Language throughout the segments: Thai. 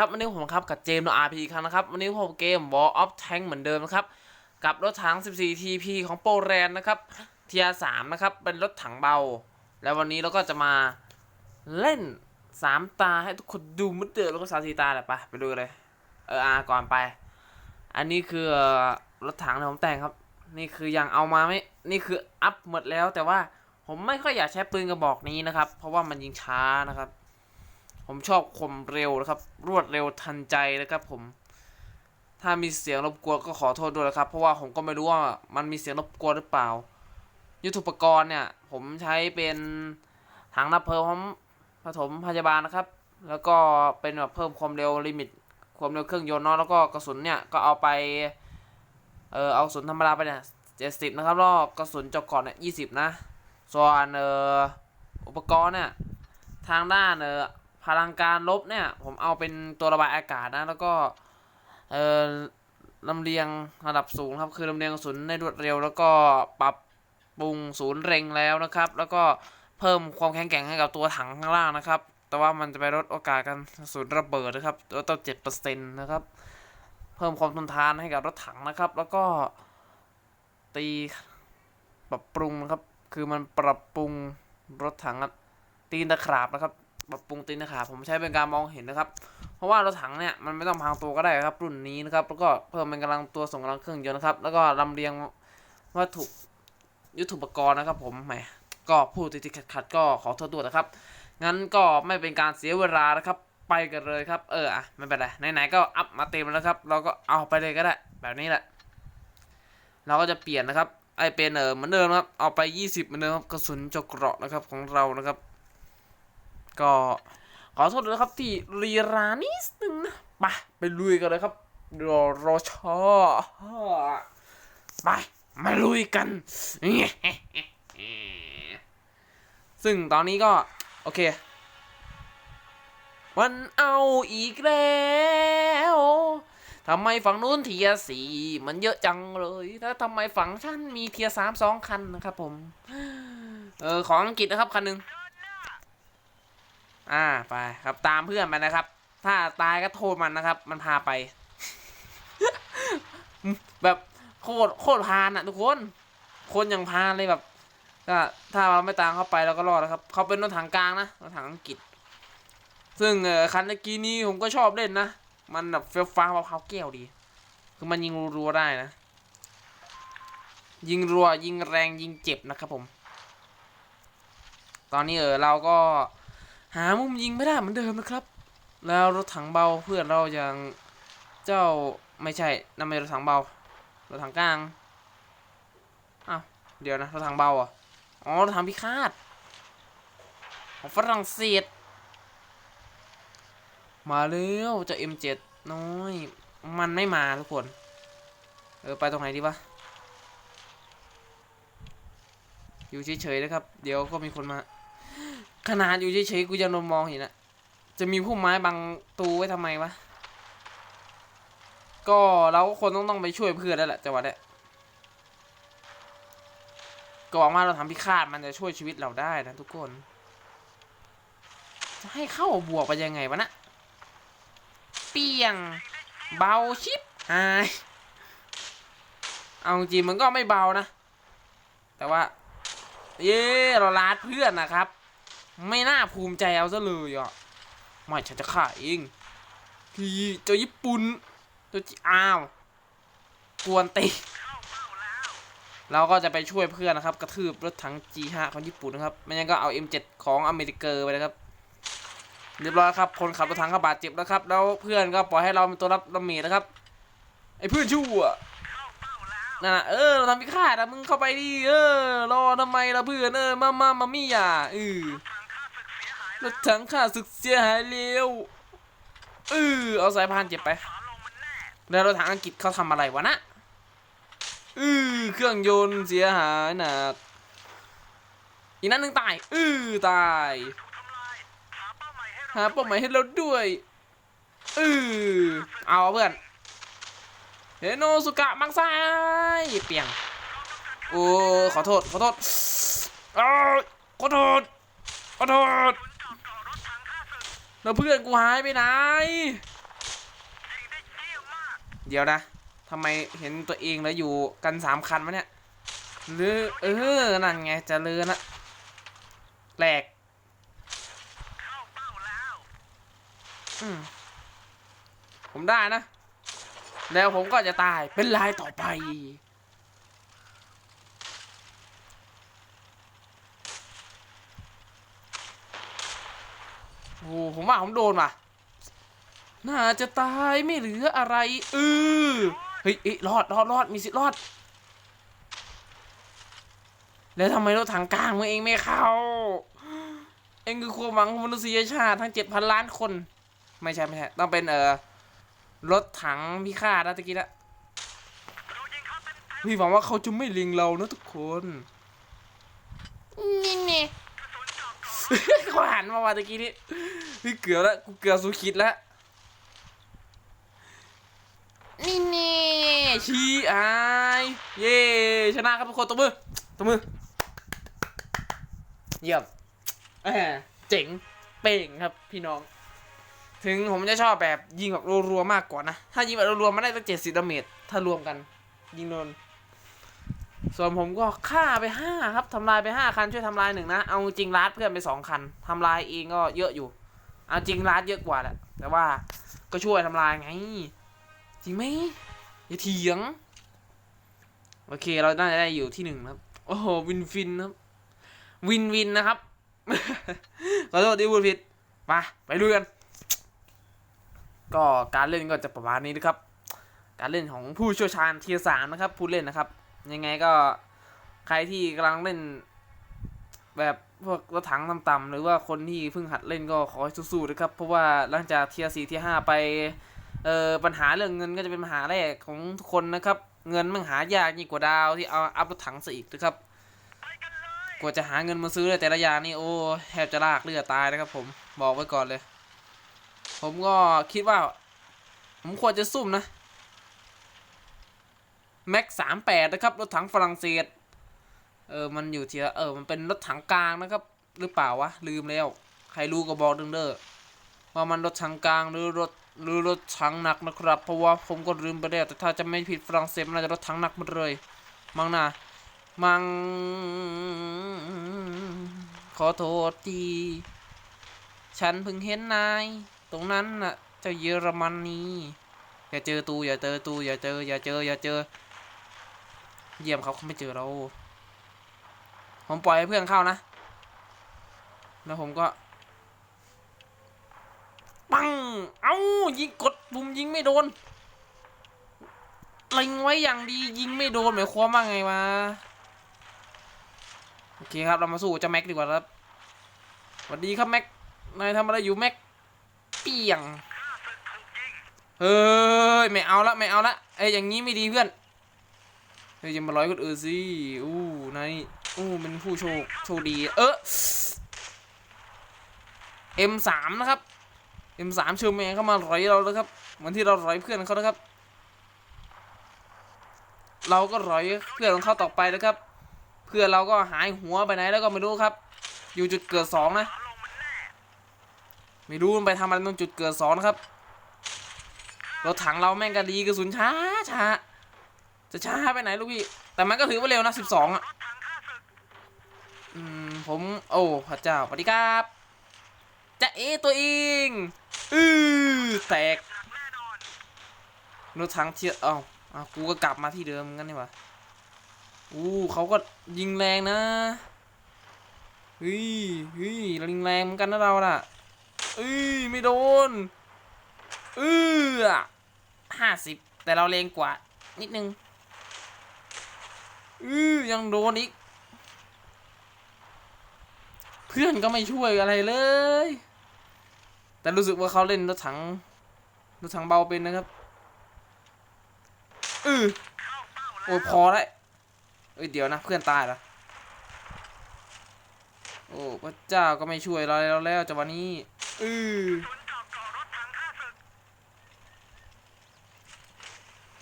ครับวันนี้ผมครับกับเจมส์โนอาร์พีครั้งนะครับ วันนี้ผมเกม War of Tank เหมือนเดิมนะครับ กับรถถัง 14 TP ของโปแลนด์นะครับเทียสามนะครับ เป็นรถถังเบา แล้ววันนี้เราก็จะมาเล่น 3 ตาให้ทุกคนดูมือนเดิมแล้วก็สามสีตาแหละไปไปดูเลย เอออาก่อนไป อันนี้คือเอ่อรถถังที่ผมแต่งครับ นี่คือยังเอามาไม่นี่คืออัพหมดแล้วแต่ว่าผมไม่ค่อยอยากใช้ปืนกระบอกนี้นะครับ เพราะว่ามันยิงช้านะครับ ผมชอบความเร็วนะครับ รวดเร็วทันใจนะครับผม ถ้ามีเสียงรบกวนก็ขอโทษด้วยนะครับ เพราะว่าผมก็ไม่รู้ว่ามันมีเสียงรบกวนหรือเปล่า ยุทธุปกรณ์เนี่ย ผมใช้เป็นถังดับเพลิงพร้อมผสมพยาบาลนะครับ แล้วก็เป็นแบบเพิ่มความเร็วลิมิต ความเร็วเครื่องยนต์เนาะแล้วก็กระสุนเนี่ยก็เอาไป เออเอากระสุนธรรมดาไปเนี่ยเจ็ดสิบนะครับแล้วกระสุนจาะก่อนเนี่ยยี่สิบนะ ส่วนเอออุปกรณ์เนี่ยทางด้านเออ พลังการลบเนี่ย ผมเอาเป็นตัวระบายอากาศนะ แล้วก็ เออลำเลียงระดับสูงครับ คือลำเลียงกระสุนในรวดเร็ว แล้วก็ปรับปรุงศูนย์เร็งแล้วนะครับ แล้วก็เพิ่มความแข็งแกร่งให้กับตัวถังข้างล่างนะครับ แต่ว่ามันจะไปลดโอกาสการศูนย์ระเบิดนะครับลดตั้งเจ็ดเปอร์เซ็นต์นะครับ เพิ่มความทนทานให้กับรถถังนะครับ แล้วก็ตีปรับปรุงนะครับ คือมันปรับปรุงรถถังตีนตะขาบนะครับ ปรับปรุงตีนตะขาบผมใช้เป็นการมองเห็นนะครับ เพราะว่ารถถังเนี่ยมันไม่ต้องพังตัวก็ได้ครับ รุ่นนี้นะครับ แล้วก็เพิ่มเป็นกำลังตัวส่งกำลังเครื่องยนต์นะครับ แล้วก็ลำเลียงวัตถุยุทธุปกรณ์นะครับ ผมแหมก็พูดติดๆขัดๆก็ขอโทษด้วยนะครับ งั้นก็ไม่เป็นการเสียเวลานะครับ ไปกันเลยครับ เอออะไม่เป็นไรไหนๆก็อัพมาเต็มแล้วครับ เราก็เอาไปเลยก็ได้ แบบนี้แหละ เราก็จะเปลี่ยนนะครับไอเป็นเออเหมือนเดิมครับ เอาไป 20เหมือนเดิมครับกระสุนเจาะเกราะนะครับของเรานะครับ ก็ขอโทษด้วยครับที่รีรานิดนึงนะไปไปลุยกันเลยครับรอรอชอไปมาลุยกัน ซึ่งตอนนี้ก็ โอเคมันเอาอีกแล้วทำไมฝั่งนู้นเทียสี่มันเยอะจังเลย แล้วทำไมฝั่งฉันมีเทียสามสองคันนะครับผม เออของอังกฤษนะครับคันหนึ่ง อ่าไปครับตามเพื่อนไปนนะครับ ถ้าตายก็โทษมันนะครับ มันพาไป แบบโคตรโคตรพานอะทุกคน คนอย่างพานเลยแบบก็ถ้าเราไม่ตามเข้าไปเราก็รอดนะครับ เขาเป็นรถถังกลางนะรถถังอังกฤษ ซึ่งเออคันตะกี้นี้ผมก็ชอบเล่นนะ มันแบบเฟี้ยวฟ้าวมะพาวแก้วดี คือมันยิงรัวๆได้นะ ยิงรัวยิงแรงยิงเจ็บนะครับผม ตอนนี้เออเราก็ หามุมยิงไม่ได้เหมือนเดิมนะครับ แล้วรถถังเบาเพื่อนเราอย่างเจ้าไม่ใช่นั่นไม่รถถังเบารถถังกลางอ้าวเดี๋ยวนะรถถังเบาอะอ๋อรถถังพิฆาตของฝรั่งเศสมาแล้วเจะ M7 น้อย มันไม่มาทุกคน เออ ไปตรงไหนดีวะ อยู่เฉยๆนะครับ เดี๋ยวก็มีคนมา ขนาดอยู่เฉยๆกูยังโดนมองเห็นอะจะมีผู้ไม้บังตูไว้ทำไมวะ ก็เราก็คนต้องต้องไปช่วยเพื่อนแล้วแหละจังหวะเนี้ยก็หวังว่าเราทำพิฆาตมันจะช่วยชีวิตเราได้นะทุกคน จะให้เข้าบวกไปยังไงวะนะเปียง เบาชิปหายเอาจริงมันก็ไม่เบานะ แต่ว่า เย้เราลาดเพื่อนนะครับ ไม่น่าภูมิใจเอาซะเลยอะไม่ฉันจะฆ่าเองพี่เจ้าญี่ปุ่นเจ้าจีอ้าวกวนตีเราก็จะไปช่วยเพื่อนนะครับ กระทืบรถถัง G5 ของญี่ปุ่นนะครับไม่งั้นก็เอา M7 ของอเมริกาไปนะครับเรียบร้อยครับ คนขับรถถังก็บาดเจ็บแล้วครับ แล้วเพื่อนก็ปล่อยให้เราเป็นตัวรับดาเมจนะครับ ไอ้เพื่อนชั่วนั่นน่ะเออเราทำพิฆาตนะมึงเข้าไปดิเออรอทำไมล่ะเพื่อนเออมามามามี่อะเออ รถถังข้าศึกเสียหายเร็วเออเอาสายพานเจ็บไป แล้วรถถังอังกฤษเขาทำอะไรวะนะเออเครื่องยนต์เสียหายหนักอีกนั้นหนึ่งตายเออตายหาเป้าหมายให้เราด้วยเออเอาเพื่อนเฮโนสุกะมังไซเปียงโอ้ขอโทษขอโทษอ้าวขอโทษขอโทษ แล้วเพื่อนกูหายไปไหน เดี๋ยวนะทำไมเห็นตัวเองแล้วอยู่กันสามคันวะเนี่ยหรือเออ นั่นไงจะเลือนะแหลกผมได้นะ แล้วผมก็จะตายเป็นลายต่อไป โอ้โหผมว่าผมโดนว่ะ น่าจะตายไม่เหลืออะไรเออเฮ้ยเอ้ยรอดรอดรอดมีสิทธิ์รอด แล้วทำไมรถถังกลางมึงเองไม่เข้า เองคือความหวังของมนุษยชาติทั้งเจ็ดพันล้านคน ไม่ใช่ไม่ใช่ต้องเป็นเออรถถังพิฆาตนะตะกี้ละพี่หวังว่าเขาจะไม่เล็งเรานะทุกคนนี่นี่ เขาหันมาว่าตะกี้นี้พี่เกือบแล้วกูเกือบสุคิดแล้วนี่นี่ชี้อายเย่ชนะครับทุกคนตบมือตบมือเยี่ยมแหมเจ๋งเป่งครับพี่น้อง ถึงผมจะชอบแบบยิงแบบรัวๆมากกว่านะ ถ้ายิงแบบรัวๆมาได้ตั้งเจ็ดสิบดาเมจถ้ารวมกัน ยิงโดน ส่วนผมก็ฆ่าไปห้าครับทำลายไปห้าคันช่วยทำลายหนึ่งนะ เอาจริงรัดเพื่อนไปสองคันทำลายเองก็เยอะอยู่ เอาจริงรัดเยอะกว่าแหละแต่ว่าก็ช่วยทำลายไง จริงไหมอย่าเถียง โอเคเราน่าจะได้อยู่ที่หนึ่งครับ โอ้โหวินฟินครับ วินวินนะครับขอโทษที่พูดผิดมาไปดูกัน ก็การเล่นก็จะประมาณนี้นะครับ การเล่นของผู้เชี่ยวชาญเทียสามนะครับ ผู้เล่นนะครับ ยังไงก็ใครที่กำลังเล่น แบบพวกรถถังต่ำๆหรือว่าคนที่เพิ่งหัดเล่นก็ขอให้สู้ๆนะครับ เพราะว่าหลังจากเทียสี่เทียห้าไปเอ่อปัญหาเรื่องเงินก็จะเป็นปัญหาแรกของทุกคนนะครับ เงินมันหายากยิ่งกว่าดาวที่เอาอัพรถถังซะอีกนะครับกว่าจะหาเงินมาซื้อได้แต่ละอย่างนี่โอ้แทบจะลากเลือดตายนะครับ ผมบอกไว้ก่อนเลย ผมก็คิดว่า ผมควรจะซุ่มนะ แม็กสามแปดนะครับ รถถังฝรั่งเศส เออ มันอยู่ที่เออ มันเป็นรถถังกลางนะครับ หรือเปล่าวะ ลืมแล้ว ใครรู้ก็บอกดึงเด้อว่ามันรถถังกลางหรือรถหรือรถถังหนักนะครับ เพราะว่าผมก็ลืมไปแล้ว แต่ถ้าจะไม่ผิดฝรั่งเศสมันน่าจะรถถังหนักหมดเลย มังนะมัง ขอโทษทีฉันเพิ่งเห็นนาย ตรงนั้นน่ะ เจ้าเยอรมน,นีอย่าเจอตูอย่าเจอตูอย่าเจออย่าเจออย่าเจอ เยี่ยมเขาเขาไม่เจอเรา ผมปล่อยให้เพื่อนเข้านะ แล้วผมก็ ปัง เอ้ายิงกดปุ่มยิงไม่โดนเล็งไว้อย่างดียิงไม่โดนหมายความว่าไงวะโอเคครับเรามาสู้เจ้าแม็กดีกว่าครับสวัสดีครับแม็กนายทำอะไรอยู่แม็กเปียงเฮ้ยไม่เอาละไม่เอาละไอ้อย่างนี้ไม่ดีเพื่อน เฮ้ยย่ามาร้อยคนอื่นสิอู้นายนี่อู้เป็นผู้โชคโชคดีเออ M3 นะครับ M3 เชอร์แมนเข้ามาร้อยเราแล้วครับเหมือนที่เราร้อยเพื่อนเขานะครับ เราก็ร้อยเพื่อนของเขาต่อไปนะครับ เพื่อนเราก็หายหัวไปไหนแล้วก็ไม่รู้ครับ อยู่จุดเกิดสองนะ ไม่รู้มันไปทำอะไรตรงจุดเกิดสองนะครับรถถังเราแม่งก็ดีกระสุนช้าช้า จะช้าไปไหนลูกพี่ แต่มันก็ถือว่าเร็วนะสิบสองอะ อืม ผม โอ้ พระเจ้าสวัสดีครับจะเอตัวเองอือแตกรถถังเทียเอ้าอ้ากูก็กลับมาที่เดิมงั้นนี่หวะอู้เขาก็ยิงแรงนะเฮ้ยเฮ้ยเรายิงแรงเหมือนกันนะเราน่ะเอ้ยไม่โดนเออห้าสิบแต่เราเลงกว่านิดนึง อือยังโดนอีก เพื่อนก็ไม่ช่วยอะไรเลย แต่รู้สึกว่าเขาเล่นรถถังรถถังเบาเป็นนะครับอือโอ้ยพอแล้วเอ้ยเดี๋ยวนะเพื่อนตายล้วโอ้พระเจ้าก็ไม่ช่วยเราแล้วแล้วจังหวะนี้อือ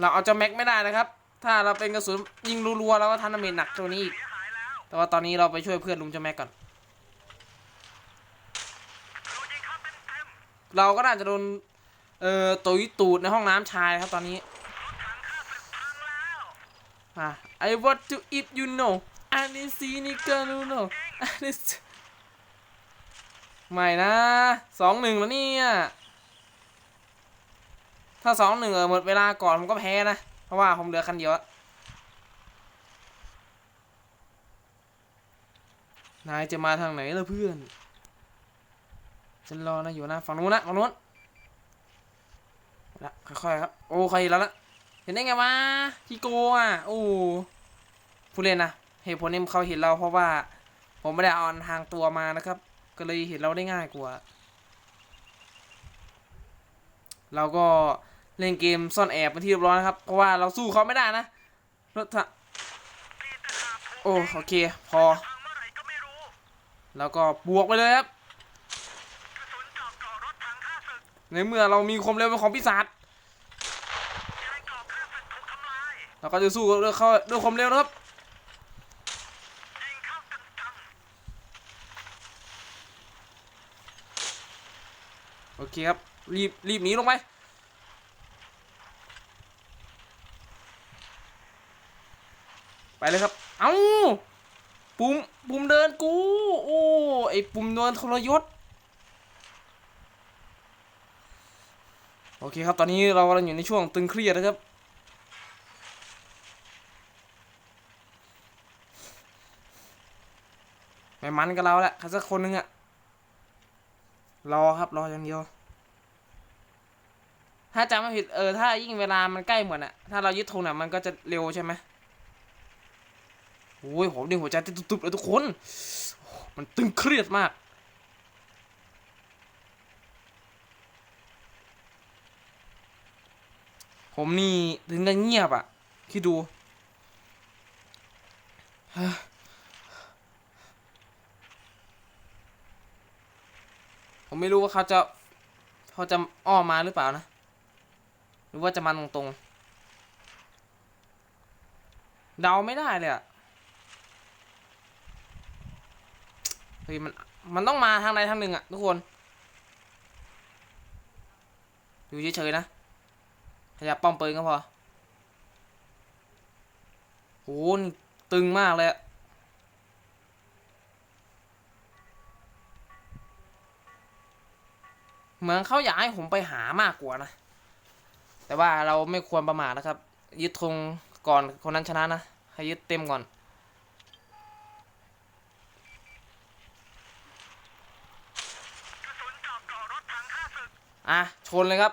เราเอาเจ้าแม็กไม่ได้นะครับ ถ้าเราเป็นกระสุนยิงรัวๆเราก็ทันดาเมจหนักตัวนี้อีก แต่ว่าตอนนี้เราไปช่วยเพื่อนลุงเจ้าแม็กก่อน เราก็น่าจะโดนเอ่อตุยตูดในห้องน้ำชายครับตอนนี้มา I want to eat you know อันนี้ซีนี่ก็รู้ know อันนี้ไม่นะสองหนึ่งแล้วเนี่ย ถ้าสองหนึ่งเออหมดเวลาก่อนผมก็แพ้นะ ราะว่าผมเหลือคันเดียวนายจะมาทางไหนล่ะเพื่อนฉันรอนะอยู่นะฝั่งนู้นนะฝั่งนู้นละค่อยๆครับ โอ้ใครแล้วนะเห็นได้ไงวะพี่โกอะโอ้ผู้เล่นนะเหตุผลที่เขาเห็นเราเพราะว่า ผมไม่ได้เอาทางตัวมานะครับ ก็เลยเห็นเราได้ง่ายกว่า เราก็ เล่นเกมซ่อนแอบเป็นที่เรียบร้อยนะครับ เพราะว่าเราสู้เขาไม่ได้นะรถถังโอ้โอเคพอ แล้วก็บวกไปเลยครับในเมื่อเรามีความเร็วเป็นของปีศาจเราก็จะสู้ด้วยเขาด้วยความเร็วนะครับโอเคครับรีบรีบหนีลงไป ไป เลยครับ เอาปุ่มปุ่มเดินกู โอ้ไอปุ่มเดินทรยศ โอเคครับ ตอนนี้เรากำลังอยู่ในช่วงตึงเครียดนะครับ ไม่มันกับเราแหละใครสักคนนึงอะรอครับ รออย่างเดียว ถ้าจำไม่ผิดเออถ้ายิ่งเวลามันใกล้หมดอะถ้าเรายึดธงน่ะมันก็จะเร็วใช่ไหม โอ้ยผมนี่หัวใจเต้นตุบๆเลยทุกคน มันตึงเครียดมาก ผมนี่ถึงกับเงียบอะคิดดู ผมไม่รู้ว่าเขาจะเขาจะอ้อมมาหรือเปล่านะ หรือว่าจะมาตรงๆ เดาไม่ได้เลยอะ เฮ้ยมันมันต้องมาทางใดทางหนึ่งอะทุกคน อยู่เฉยๆนะขยับป้อมปืนก็พอโหนตึงมากเลยอะเหมือนเขาอยากให้ผมไปหามากกว่านะ แต่ว่าเราไม่ควรประมาทนะครับ ยึดธงก่อนคนนั้นชนะนะ ให้ยึดเต็มก่อน อะชนเลยครับ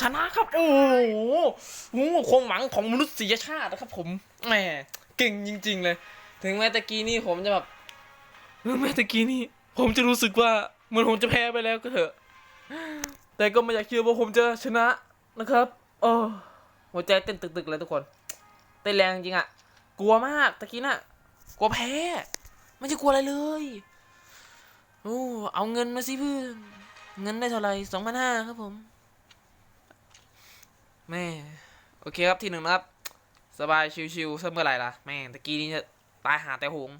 ชนะครับ โอ้โหโอ้โหความหวังของมนุษยชาตินะครับ ผมแหมเก่งจริง ๆ เลย ถึงแม้ตะกี้นี่ผมจะแบบถึงแม้ตะกี้นี่ ผมจะรู้สึกว่าเหมือนผมจะแพ้ไปแล้วก็เถอะ แต่ก็ไม่อยากเชื่อว่าผมจะชนะนะครับโอ้หัวใจเต้นตึกๆเลยทุกคน เต้นแรงจริงอะกลัวมากตะกี้น่ะ กลัวแพ้ ไม่ใช่กลัวอะไรเลย โอ้ เอาเงินมาสิเพื่อน เงินได้เท่าไหร่สองพันห้าครับผม แม่ โอเคครับที่หนึ่งนะครับ สบายชิวๆเสมอไหร่ล่ะ แม่งตะกี้นี้จะตายหาแต่หง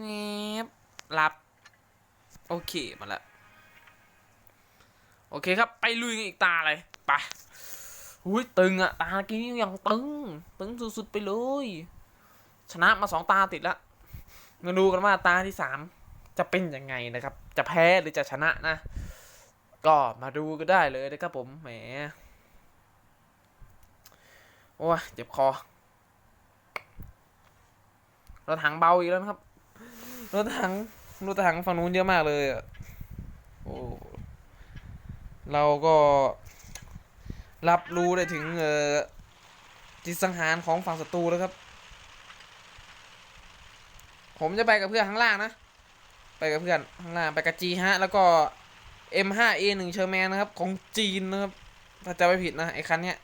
เงียบหลับ โอเค มาละ โอเคครับ ไปลุยกันอีกตาเลยไปอุ้ยตึงอะตาเมื่อกี้นี่ยังตึง ตึงสุดๆไปเลย ชนะมาสองตาติดละมาดูกันว่าตาที่สาม จะเป็นยังไงนะครับ จะแพ้หรือจะชนะนะ ก็มาดูก็ได้เลยนะครับผมแหมโอ้ยเจ็บคอรถถังเบาอีกแล้วนะครับรถถังรถถังฝั่งนู้นเยอะมากเลยอะโอ้เราก็รับรู้ได้ถึงเออจิตสังหารของฝั่งศัตรูแล้วครับ ผมจะไปกับเพื่อนข้างล่างนะ ไปกับเพื่อนข้างล่างไปกับจีฮะแล้วก็ M5A1 เชอร์แมนนะครับ ของจีนนะครับ ถ้าจะไม่ผิดนะไอ้คันเนี้ย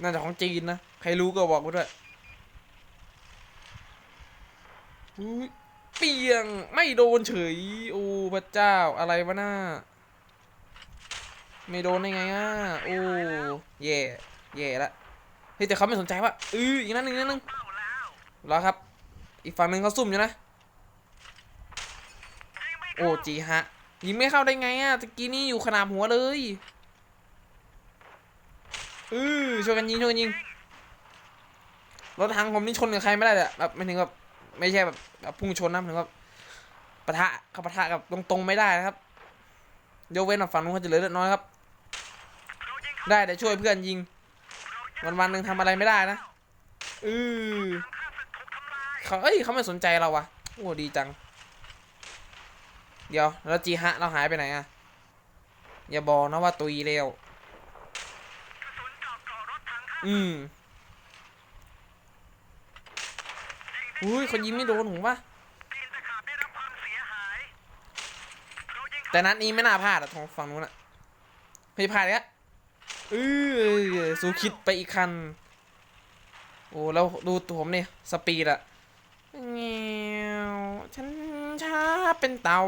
น่าจะของจีนนะ ใครรู้ก็บอกมาด้วยเปียงไม่โดนเฉยโอ้พระเจ้าอะไรวะหน้า ไม่โดนได้ไงอะโอ้แย่แย่ละเฮ้ยแต่เขาไม่สนใจว่าเอออีกนั่นหนึ่งนั่นหนึ่งแล้วครับ อีกฝั่งหนึ่งเขาซุ่มอยู่นะ โอ้จีฮะยิงไม่เข้าได้ไงอะตะกี้นี่อยู่ขนาบหัวเลยเออช่วยกันยิงช่วยกันยิงรถถังผมนี่ชนกับใครไม่ได้เลยอะแบบไม่ถึงแบบไม่ใช่แบบแบบพุ่งชนนะถึงว่าปะทะเขาปะทะกับตรงๆไม่ได้นะครับยกเว้นฝั่งนู้นเขาจะเหลือเลือดน้อยครับ ได้แต่ช่วยเพื่อนยิง วันวันหนึ่งทำอะไรไม่ได้นะเออเขาเอ้ยเขาไม่สนใจเราวะโอ้ดีจัง เดี๋ยวแล้วจีฮะเราหายไปไหนอะอย่าบอกนะว่าตุยเร็วอืมอุ้ยเขายิงไม่โดนผมวะแต่นัดนี้ไม่น่าพลาดอะทางฝั่งนู้นอะไม่พลาดเลยอะเออสูคิดไปอีกคัน โอ้แล้วดูตัวผมเนี่ยสปีดอะเงี้ยวฉัน ช้าเป็นเต่า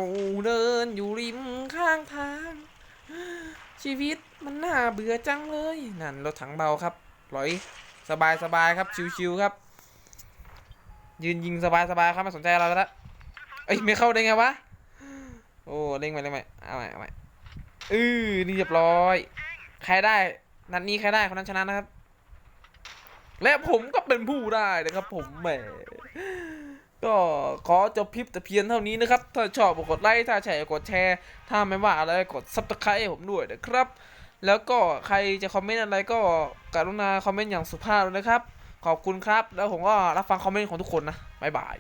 เดินอยู่ริมข้างทาง ชีวิตมันน่าเบื่อจังเลย นั่นรถถังเบาครับลอยสบายสบายครับชิวๆครับ ยืนยิงสบายสบายครับไม่สนใจเราแล้วเอ้ยไม่เข้าได้ไงวะโอ้เล่งไปเล่งไปเอาใหม่เอาใหม่เออนี่เรียบร้อย ใครได้นัดนี้ใครได้คนนั้นชนะนะครับ และผมก็เป็นผู้ได้นะครับผมแหม ก็ขอจบคลิปแต่เพียงเท่านี้นะครับ ถ้าชอบกดไลค์ถ้าแชร์กดแชร์ ถ้าไม่ว่าอะไรกดซับสไครต์ให้ผมด้วยนะครับ แล้วก็ใครจะคอมเมนต์อะไรก็กรุณาคอมเมนต์อย่างสุภาพเลยนะครับ ขอบคุณครับ แล้วผมก็รับฟังคอมเมนต์ของทุกคนนะบ๊ายบาย